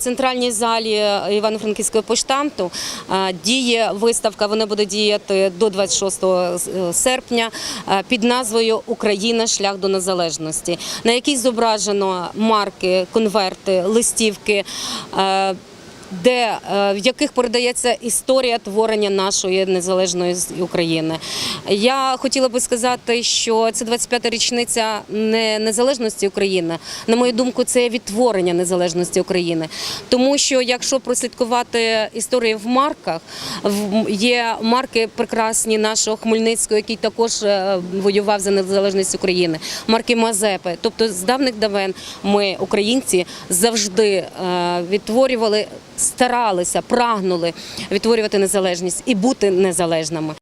В центральній залі Івано-Франківського поштамту е, діє виставка. Вона буде діяти до 26 серпня е, під назвою Україна шлях до незалежності, на якій зображено марки, конверти, листівки. Де е, в яких передається історія творення нашої незалежної України, я хотіла би сказати, що це 25-та річниця не незалежності України. На мою думку, це відтворення незалежності України. Тому що якщо прослідкувати історію в марках, є марки прекрасні нашого Хмельницького, який також е, воював за незалежність України, марки Мазепи. Тобто з давних давен ми, українці, завжди е, відтворювали, старалися, прагнули відтворювати незалежність і бути незалежними.